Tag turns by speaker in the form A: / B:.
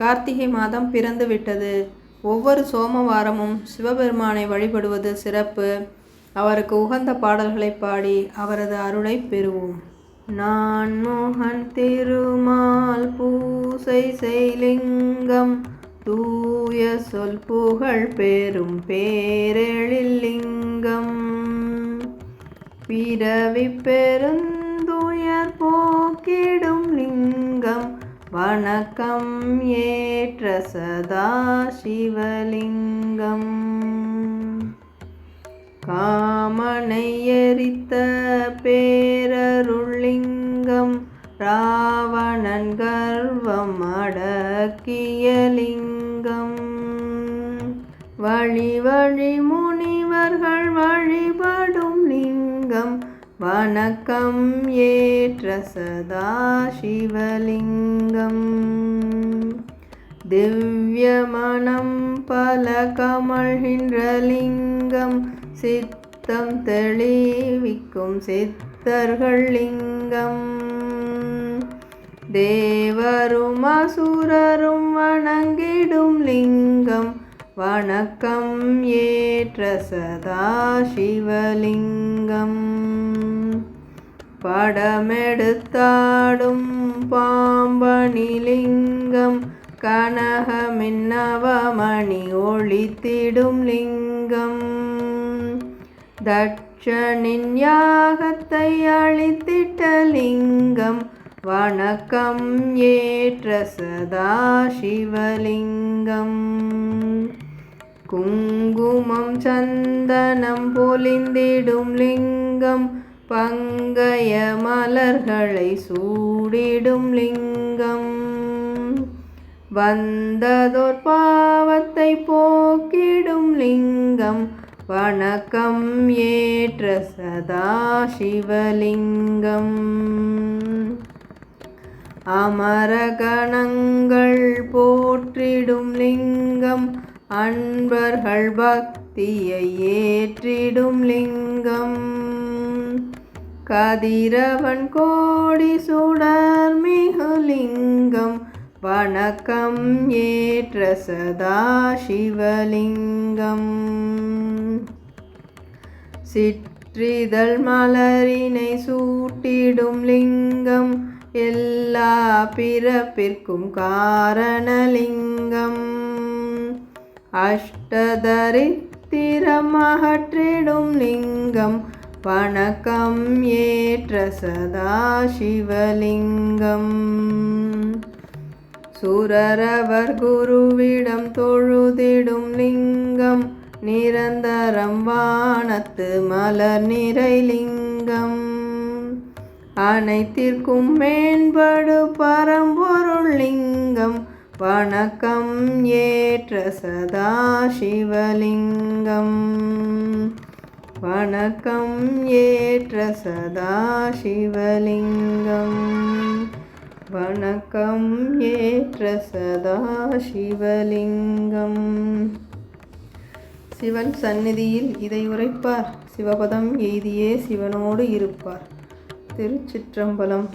A: கார்த்திகை மாதம் பிறந்து விட்டது. ஒவ்வொரு சோமவாரமும் சிவபெருமானை வழிபடுவது சிறப்பு. அவருக்கு உகந்த பாடல்களை பாடி அவரது அருளை பெறுவோம். நான் மோகன் திருமால் பூசை செய்லிங்கம் தூய சொல் புகழ் பெரும் பேரெழில்லிங்கம் பிறவி பெருந்துயர் போக்கிடும் லிங்கம் வணக்கம் ஏற்ற சதா சிவலிங்கம். காமனை எரித்த பேரருளிங்கம் ராவணன் கர்வம் அடக்கியலிங்கம். வழி வழி முனிவர்கள் வழிபடும் வணக்கம் ஏற்ற சதா சிவலிங்கம். திவ்ய பல கமழ்கின்ற லிங்கம். சித்தம் தெளிவிக்கும் சித்தர்கள் லிங்கம். தேவரும் அசுரரும் வணங்கிடும் லிங்கம். வணக்கம் ஏற்ற சதா சிவலிங்கம். படமெடுத்தாடும் பாம்பனிலிங்கம் கனகமின்னவமணி ஒளித்திடும் லிங்கம். தட்சனின் யாகத்தை அழித்திட்ட லிங்கம் வணக்கம் ஏற்ற சதா சிவலிங்கம். குங்குமம் சந்தனம் பொலிந்திடும் லிங்கம் பங்கய மலர்களை சூடிடும் லிங்கம். வந்ததோர் பாவத்தை போக்கிடும் லிங்கம் வணக்கம் ஏற்ற சதா சிவலிங்கம் அமரகணங்கள் போற்றிடும் லிங்கம் அன்பர்கள் பக்தியை ஏற்றிடும் லிங்கம். கதிரவன் கோடி சுடர் மிகு லிங்கம். வணக்கம் ஏற்ற சதா சிவலிங்கம். சிற்றிதழ் மலரினை சூட்டிடும் லிங்கம். எல்லா பிறப்பிற்கும் காரணலிங்கம். அஷ்டதரித்திரமகற்றிடும் லிங்கம் வணக்கம் ஏற்ற சதா சிவலிங்கம் சுரரவர் குருவிடம் தொழுதிடும் லிங்கம் நிரந்தரம் வானத்து மலர் நிறை லிங்கம். அனைத்திற்கும் மேம்படு பரம்பொருள் லிங்கம் வணக்கம் ஏற்ற சதா சிவலிங்கம் வணக்கம் ஏற்ற சதா சிவலிங்கம் வணக்கம் ஏற்ற சதா சிவலிங்கம் சிவன் சந்நிதியில் இதை உரைப்பார். சிவபதம் எய்தியே சிவனோடு இருப்பார். திருச்சிற்றம்பலம்